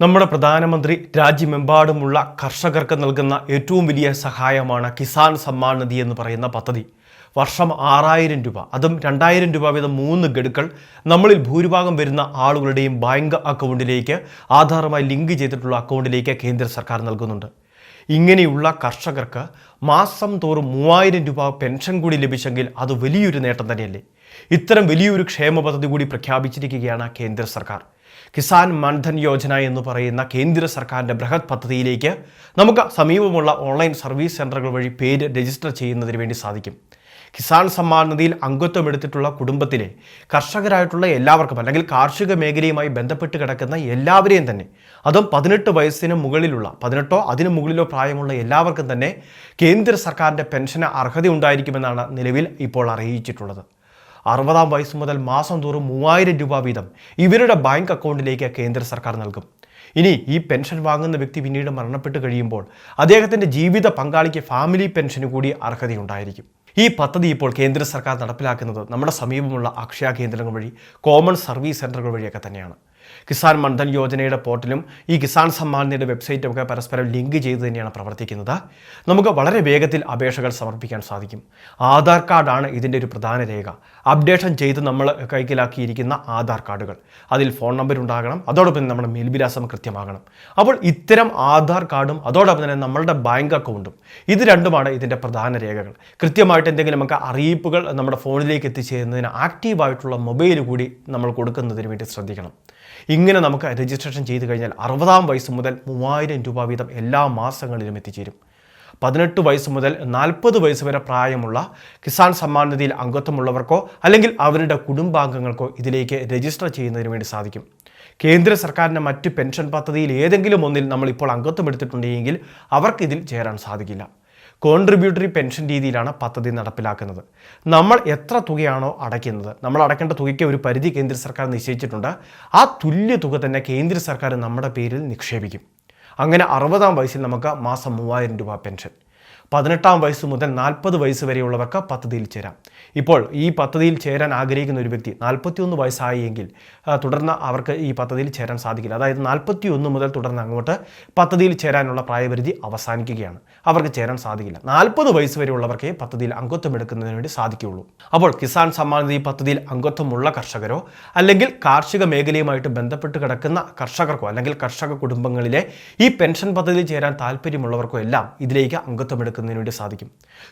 നമ്മുടെ പ്രധാനമന്ത്രി രാജ്യമെമ്പാടുമുള്ള കർഷകർക്ക് നൽകുന്ന ഏറ്റവും വലിയ സഹായമാണ് കിസാൻ സമ്മാൻ നിധി എന്ന് പറയുന്ന പദ്ധതി. വർഷം ആറായിരം രൂപ. അതും രണ്ടായിരം രൂപ വീതം മൂന്ന് ഗഡുക്കൾ നമ്മളിൽ ഭൂരിഭാഗം വരുന്ന ആളുകളുടെയും ബാങ്ക് അക്കൗണ്ടിലേക്ക് ആധാറുമായി ലിങ്ക് ചെയ്തിട്ടുള്ള അക്കൗണ്ടിലേക്ക് കേന്ദ്ര സർക്കാർ നൽകുന്നുണ്ട്. ഇങ്ങനെയുള്ള കർഷകർക്ക് മാസം തോറും മൂവായിരം രൂപ പെൻഷൻ കൂടി ലഭിച്ചെങ്കിൽ അത് വലിയൊരു നേട്ടം തന്നെയല്ലേ? ഇത്തരം വലിയൊരു ക്ഷേമ പദ്ധതി കൂടി പ്രഖ്യാപിച്ചിരിക്കുകയാണ് കേന്ദ്ര സർക്കാർ. കിസാൻ മൻധൻ യോജന എന്ന് പറയുന്ന കേന്ദ്ര സർക്കാരിന്റെ ബൃഹത് പദ്ധതിയിലേക്ക് നമുക്ക് സമീപമുള്ള ഓൺലൈൻ സർവീസ് സെന്ററുകൾ വഴി പേര് രജിസ്റ്റർ ചെയ്യുന്നതിന് വേണ്ടി സാധിക്കും. കിസാൻ സമ്മാൻ നിധിയിൽ അംഗത്വം എടുത്തിട്ടുള്ള കുടുംബത്തിലെ കർഷകരായിട്ടുള്ള എല്ലാവർക്കും അല്ലെങ്കിൽ കാർഷിക മേഖലയുമായി ബന്ധപ്പെട്ട് കിടക്കുന്ന എല്ലാവരെയും തന്നെ അതും പതിനെട്ട് വയസ്സിന് മുകളിലുള്ള പതിനെട്ടോ അതിനു മുകളിലോ പ്രായമുള്ള എല്ലാവർക്കും തന്നെ കേന്ദ്ര സർക്കാരിന്റെ പെൻഷന് അർഹത ഉണ്ടായിരിക്കുമെന്നാണ് നിലവിൽ ഇപ്പോൾ അറിയിച്ചിട്ടുള്ളത്. അറുപതാം വയസ്സ് മുതൽ മാസം തോറും മൂവായിരം രൂപ വീതം ഇവരുടെ ബാങ്ക് അക്കൗണ്ടിലേക്ക് കേന്ദ്ര സർക്കാർ നൽകും. ഇനി ഈ പെൻഷൻ വാങ്ങുന്ന വ്യക്തി പിന്നീട് മരണപ്പെട്ട് കഴിയുമ്പോൾ അദ്ദേഹത്തിന്റെ ജീവിത പങ്കാളിക്ക് ഫാമിലി പെൻഷന് കൂടി അർഹതയുണ്ടായിരിക്കും. ഈ പദ്ധതി ഇപ്പോൾ കേന്ദ്ര സർക്കാർ നടപ്പിലാക്കുന്നത് നമ്മുടെ സമീപമുള്ള അക്ഷയ കേന്ദ്രങ്ങൾ വഴി കോമൺ സർവീസ് സെന്ററുകൾ വഴിയൊക്കെ തന്നെയാണ്. കിസാൻ മൺധൻ യോജനയുടെ പോർട്ടലും ഈ കിസാൻ സമ്മാൻ വെബ്സൈറ്റും ഒക്കെ പരസ്പരം ലിങ്ക് ചെയ്ത് തന്നെയാണ് പ്രവർത്തിക്കുന്നത്. നമുക്ക് വളരെ വേഗത്തിൽ അപേക്ഷകൾ സമർപ്പിക്കാൻ സാധിക്കും. ആധാർ കാർഡാണ് ഇതിന്റെ ഒരു പ്രധാന രേഖ. അപ്ഡേഷൻ ചെയ്ത് നമ്മൾ കൈക്കലാക്കിയിരിക്കുന്ന ആധാർ കാർഡുകൾ. അതിൽ ഫോൺ നമ്പർ ഉണ്ടാകണം അതോടൊപ്പം നമ്മുടെ മേൽവിലാസം കൃത്യമാകണം. അപ്പോൾ ഇത്തരം ആധാർ കാർഡും അതോടൊപ്പം തന്നെ നമ്മളുടെ ബാങ്ക് അക്കൗണ്ടും ഇത് രണ്ടുമാണ് ഇതിന്റെ പ്രധാന രേഖകൾ. കൃത്യമായിട്ട് എന്തെങ്കിലും നമുക്ക് അറിയിപ്പുകൾ നമ്മുടെ ഫോണിലേക്ക് എത്തിച്ചേരുന്നതിന് ആക്റ്റീവായിട്ടുള്ള മൊബൈൽ കൂടി നമ്മൾ കൊടുക്കുന്നതിന് വേണ്ടി ശ്രദ്ധിക്കണം. ഇങ്ങനെ നമുക്ക് രജിസ്ട്രേഷൻ ചെയ്ത് കഴിഞ്ഞാൽ അറുപതാം വയസ്സ് മുതൽ മൂവായിരം രൂപ വീതം എല്ലാ മാസങ്ങളിലും എത്തിച്ചേരും. പതിനെട്ട് വയസ്സ് മുതൽ നാൽപ്പത് വയസ്സ് വരെ പ്രായമുള്ള കിസാൻ സമ്മാൻ നിധിയിൽ അംഗത്വമുള്ളവർക്കോ അല്ലെങ്കിൽ അവരുടെ കുടുംബാംഗങ്ങൾക്കോ ഇതിലേക്ക് രജിസ്റ്റർ ചെയ്യുന്നതിന് വേണ്ടി സാധിക്കും. കേന്ദ്ര സർക്കാരിന്റെ മറ്റ് പെൻഷൻ പദ്ധതിയിൽ ഏതെങ്കിലും ഒന്നിൽ നമ്മൾ ഇപ്പോൾ അംഗത്വം എടുത്തിട്ടുണ്ടെങ്കിൽ അവർക്ക് ഇതിൽ ചേരാൻ സാധിക്കില്ല. കോൺട്രിബ്യൂട്ടറി പെൻഷൻ രീതിയിലാണ് പദ്ധതി നടപ്പിലാക്കുന്നത്. നമ്മൾ എത്ര തുകയാണോ അടയ്ക്കുന്നത് നമ്മൾ അടയ്ക്കേണ്ട തുകയ്ക്ക് ഒരു പരിധി കേന്ദ്ര സർക്കാർ നിശ്ചയിച്ചിട്ടുണ്ട് ആ തുല്യ തുക തന്നെ കേന്ദ്ര സർക്കാർ നമ്മുടെ പേരിൽ നിക്ഷേപിക്കും. അങ്ങനെ അറുപതാം വയസ്സിൽ നമുക്ക് മാസം മൂവായിരം രൂപ പെൻഷൻ പതിനെട്ടാം വയസ്സ് മുതൽ നാൽപ്പത് വയസ്സ് വരെയുള്ളവർക്ക് പദ്ധതിയിൽ ചേരാം. ഇപ്പോൾ ഈ പദ്ധതിയിൽ ചേരാൻ ആഗ്രഹിക്കുന്ന ഒരു വ്യക്തി നാൽപ്പത്തിയൊന്ന് വയസ്സായി എങ്കിൽ തുടർന്ന് അവർക്ക് ഈ പദ്ധതിയിൽ ചേരാൻ സാധിക്കില്ല. അതായത് നാൽപ്പത്തി ഒന്ന് മുതൽ തുടർന്ന് അങ്ങോട്ട് പദ്ധതിയിൽ ചേരാനുള്ള പ്രായപരിധി അവസാനിക്കുകയാണ്. അവർക്ക് ചേരാൻ സാധിക്കില്ല. നാൽപ്പത് വയസ്സ് വരെയുള്ളവർക്കേ പദ്ധതിയിൽ അംഗത്വം എടുക്കുന്നതിന് വേണ്ടി സാധിക്കുകയുള്ളൂ. അപ്പോൾ കിസാൻ സമ്മാൻ നിധി പദ്ധതിയിൽ അംഗത്വമുള്ള കർഷകരോ അല്ലെങ്കിൽ കാർഷിക മേഖലയുമായിട്ട് ബന്ധപ്പെട്ട് കിടക്കുന്ന കർഷകർക്കോ അല്ലെങ്കിൽ കർഷക കുടുംബങ്ങളിലെ ഈ പെൻഷൻ പദ്ധതിയിൽ ചേരാൻ താല്പര്യമുള്ളവർക്കോ എല്ലാം ഇതിലേക്ക് അംഗത്വം എടുക്കുന്നതിന് വേണ്ടി സാധിക്കും.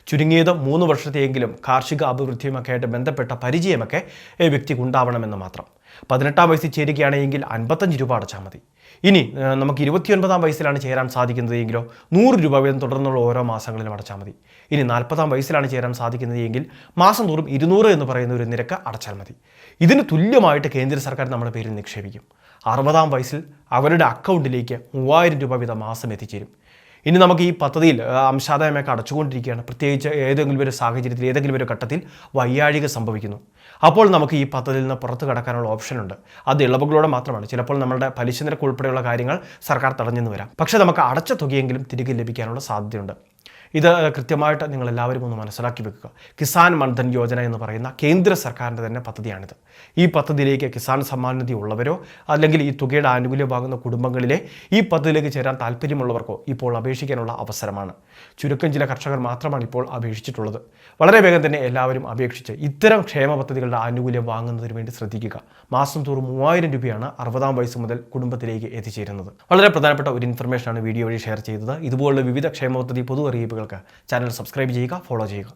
ചുരുങ്ങിയത് മൂന്ന് വർഷത്തെയെങ്കിലും കാർഷിക അഭിവൃദ്ധിയുമൊക്കെ ആയിട്ട് ബന്ധപ്പെട്ട പരിചയമൊക്കെ ഈ വ്യക്തിക്ക് ഉണ്ടാവണമെന്ന് മാത്രം. പതിനെട്ടാം വയസ്സിൽ ചേരുകയാണെങ്കിൽ അൻപത്തഞ്ച് രൂപ അടച്ചാൽ മതി. ഇനി നമുക്ക് ഇരുപത്തിയൊൻപതാം വയസ്സിലാണ് ചേരാൻ സാധിക്കുന്നത് എങ്കിലോ നൂറ് രൂപ വീതം തുടർന്നുള്ള ഓരോ മാസങ്ങളിലും അടച്ചാൽ മതി. ഇനി നാൽപ്പതാം വയസ്സിലാണ് ചേരാൻ സാധിക്കുന്നത് എങ്കിൽ മാസം തോറും ഇരുന്നൂറ് എന്ന് പറയുന്ന ഒരു നിരക്ക് അടച്ചാൽ മതി. ഇതിന് തുല്യമായിട്ട് കേന്ദ്ര സർക്കാർ നമ്മുടെ പേരിൽ നിക്ഷേപിക്കും. അറുപതാം വയസ്സിൽ അവരുടെ അക്കൗണ്ടിലേക്ക് മൂവായിരം രൂപ വീതം മാസം എത്തിച്ചേരും. ഇനി നമുക്ക് ഈ പദ്ധതിയിൽ ആ, അംശാദായമൊക്കെ അടച്ചുകൊണ്ടിരിക്കുകയാണ്. പ്രത്യേകിച്ച് ഏതെങ്കിലും ഒരു സാഹചര്യത്തിൽ ഏതെങ്കിലും ഒരു ഘട്ടത്തിൽ വയ്യാഴിക സംഭവിക്കുന്നു. അപ്പോൾ നമുക്ക് ഈ പദ്ധതിയിൽ നിന്ന് പുറത്തു കടക്കാനുള്ള ഓപ്ഷനുണ്ട് അത് ഇളവുകളോടെ മാത്രമാണ്. ചിലപ്പോൾ നമ്മുടെ പലിശ നിരക്ക് ഉൾപ്പെടെയുള്ള കാര്യങ്ങൾ സർക്കാർ തടഞ്ഞെന്ന് വരാം. പക്ഷേ നമുക്ക് അടച്ച തുകയെങ്കിലും തിരികെ ലഭിക്കാനുള്ള സാധ്യതയുണ്ട്. ഇത് കൃത്യമായിട്ട് നിങ്ങൾ എല്ലാവരും ഒന്ന് മനസ്സിലാക്കി വെക്കുക. കിസാൻ മൺധൻ യോജന എന്ന് പറയുന്ന കേന്ദ്ര സർക്കാരിന്റെ തന്നെ പദ്ധതിയാണിത്. ഈ പദ്ധതിയിലേക്ക് കിസാൻ സമ്മാൻ നിധി ഉള്ളവരോ അല്ലെങ്കിൽ ഈ തുകയുടെ ആനുകൂല്യം വാങ്ങുന്ന കുടുംബങ്ങളിലെ ഈ പദ്ധതിയിലേക്ക് ചേരാൻ താല്പര്യമുള്ളവർക്കോ ഇപ്പോൾ അപേക്ഷിക്കാനുള്ള അവസരമാണ്. ചുരുക്കം ചില കർഷകർ മാത്രമാണ് ഇപ്പോൾ അപേക്ഷിച്ചിട്ടുള്ളത്. വളരെ വേഗം തന്നെ എല്ലാവരും അപേക്ഷിച്ച് ഇത്തരം ക്ഷേമ പദ്ധതികളുടെ ആനുകൂല്യം വാങ്ങുന്നതിന് വേണ്ടി ശ്രദ്ധിക്കുക. മാസം തോറും മൂവായിരം രൂപയാണ് അറുപതാം വയസ്സ് മുതൽ കുടുംബത്തിലേക്ക് എത്തിച്ചേരുന്നത്. വളരെ പ്രധാനപ്പെട്ട ഒരു ഇൻഫർമേഷനാണ് വീഡിയോ വഴി ഷെയർ ചെയ്തത്. ഇതുപോലുള്ള വിവിധ ക്ഷേമ പദ്ധതി പൊതു അറിയിപ്പുകൾക്ക് ചാനൽ സബ്സ്ക്രൈബ് ചെയ്യുക ഫോളോ ചെയ്യുക